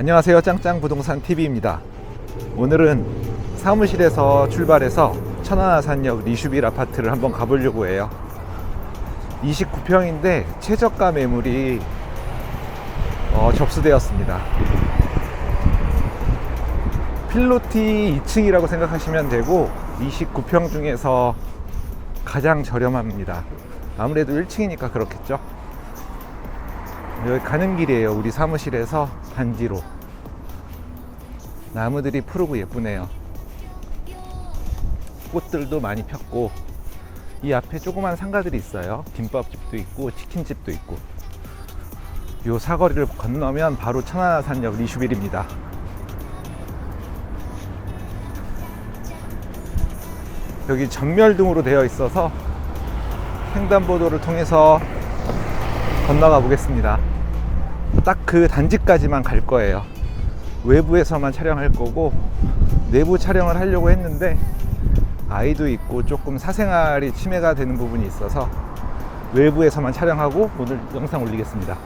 안녕하세요. 짱짱 부동산 TV입니다. 오늘은 사무실에서 출발해서 천안아산역 리슈빌 아파트를 한번 가보려고 해요. 29평인데 최저가 매물이 어, 접수되었습니다. 필로티 2층이라고 생각하시면 되고 29평 중에서 가장 저렴합니다. 아무래도 1층이니까 그렇겠죠. 여기 가는 길이에요. 우리 사무실에서 단지로. 나무들이 푸르고 예쁘네요. 꽃들도 많이 폈고 이 앞에 조그만 상가들이 있어요. 김밥집도 있고 치킨집도 있고. 요 사거리를 건너면 바로 천안산역 리슈빌입니다. 여기 전멸등으로 되어 있어서 횡단보도를 통해서 건너가 보겠습니다. 딱 그 단지까지만 갈 거예요. 외부에서만 촬영할 거고 내부 촬영을 하려고 했는데 아이도 있고 조금 사생활이 침해가 되는 부분이 있어서 외부에서만 촬영하고 오늘 영상 올리겠습니다.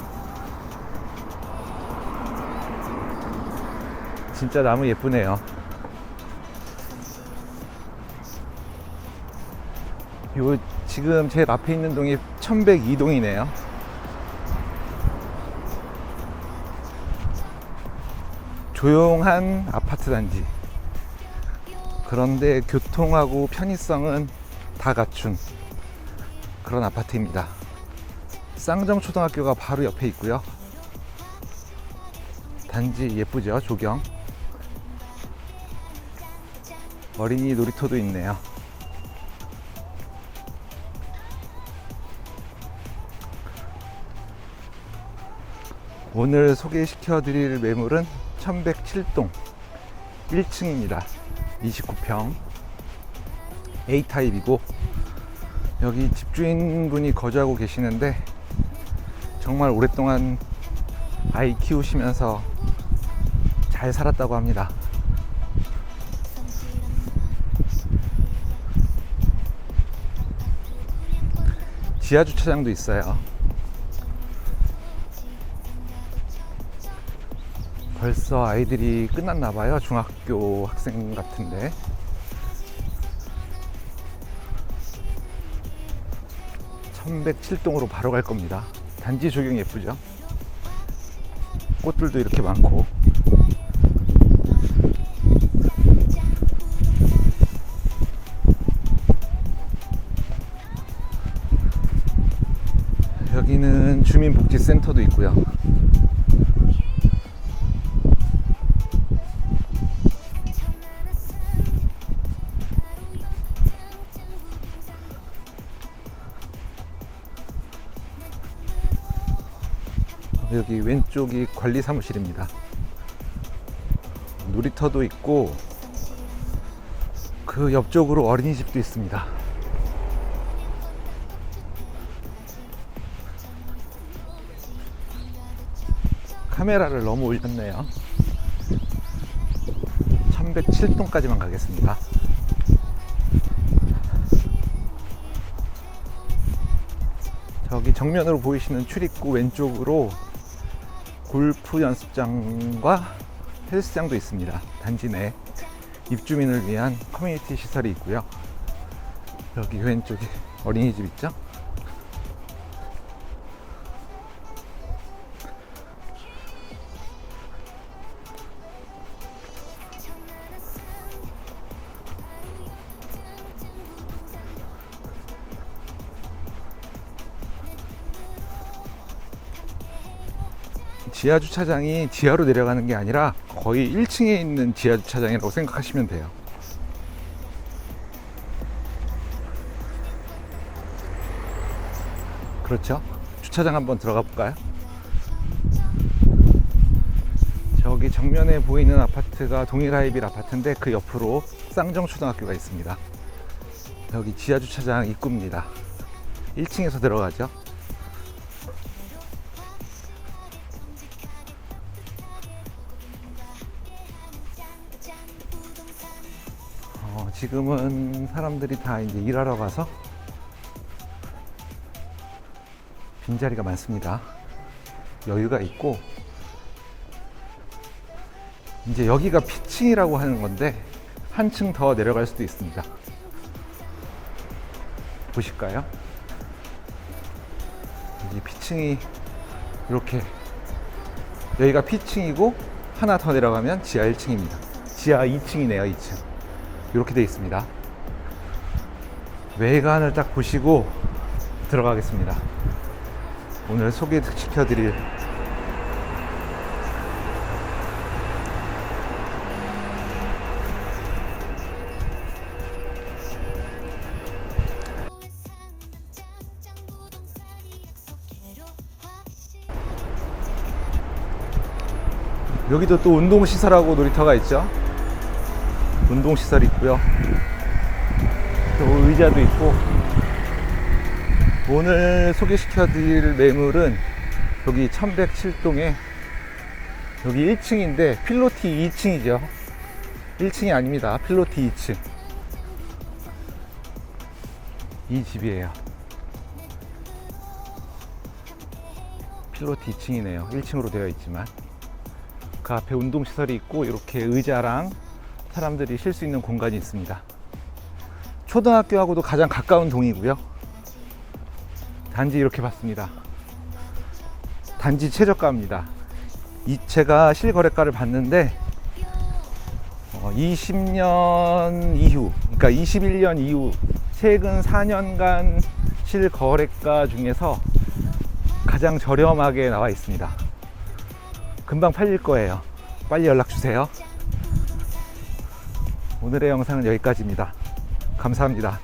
진짜 나무 예쁘네요. 요 지금 제일 앞에 있는 동이 1102동이네요. 조용한 아파트 단지. 그런데 교통하고 편의성은 다 갖춘 그런 아파트입니다. 쌍정 초등학교가 바로 옆에 있고요. 단지 예쁘죠, 조경. 어린이 놀이터도 있네요. 오늘 소개시켜 드릴 매물은 1107동 1층입니다. 29평 A타입이고 여기 집주인분이 거주하고 계시는데 정말 오랫동안 아이 키우시면서 잘 살았다고 합니다. 지하 주차장도 있어요. 벌써 아이들이 끝났나 봐요. 중학교 학생 같은데. (1107동으로) 바로 갈 겁니다 단지 조경 예쁘죠 꽃들도 이렇게 많고 여기는 주민복지센터도 있고요 여기 왼쪽이 관리 사무실입니다. 놀이터도 있고 그 옆쪽으로 어린이집도 있습니다. 카메라를 너무 올렸네요. 1107동까지만 가겠습니다. 저기 정면으로 보이시는 출입구 왼쪽으로 골프 연습장과 헬스장도 있습니다. 단지 내 입주민을 위한 커뮤니티 시설이 있고요. 여기 왼쪽에 어린이집 있죠? 지하 주차장이 지하로 내려가는 게 아니라 거의 1층에 있는 지하 주차장이라고 생각하시면 돼요. 그렇죠? 주차장 한번 들어가 볼까요? 저기 정면에 보이는 아파트가 동일하이빌 아파트인데 그 옆으로 쌍정초등학교가 있습니다. 여기 지하 주차장 입구입니다. 1층에서 들어가죠. 지금은 사람들이 다 이제 일하러 가서 빈자리가 많습니다. 여유가 있고 이제 여기가 피층이라고 하는 건데 한층 더 내려갈 수도 있습니다. 보실까요? 이 피층이 이렇게 여기가 피층이고 하나 더 내려가면 지하 1층입니다. 지하 2층이네요, 2층. 이렇게 되어 있습니다. 외관을 딱 보시고 들어가겠습니다. 오늘 소개시켜드릴 여기도 또 운동시설하고 놀이터가 있죠. 운동시설 있고요. 또 의자도 있고. 오늘 소개시켜 드릴 매물은 여기 1107동에 여기 1층인데 필로티 2층이죠. 1층이 아닙니다. 필로티 2층. 이 집이에요. 필로티 2층이네요. 1층으로 되어 있지만. 그 앞에 운동시설이 있고 이렇게 의자랑 사람들이 쉴 수 있는 공간이 있습니다. 초등학교하고도 가장 가까운 동이고요. 단지 이렇게 봤습니다. 단지 최저가입니다. 이 제가 실거래가를 봤는데 어, 20년 이후, 그러니까 21년 이후 최근 4년간 실거래가 중에서 가장 저렴하게 나와 있습니다. 금방 팔릴 거예요. 빨리 연락 주세요. 오늘의 영상은 여기까지입니다. 감사합니다.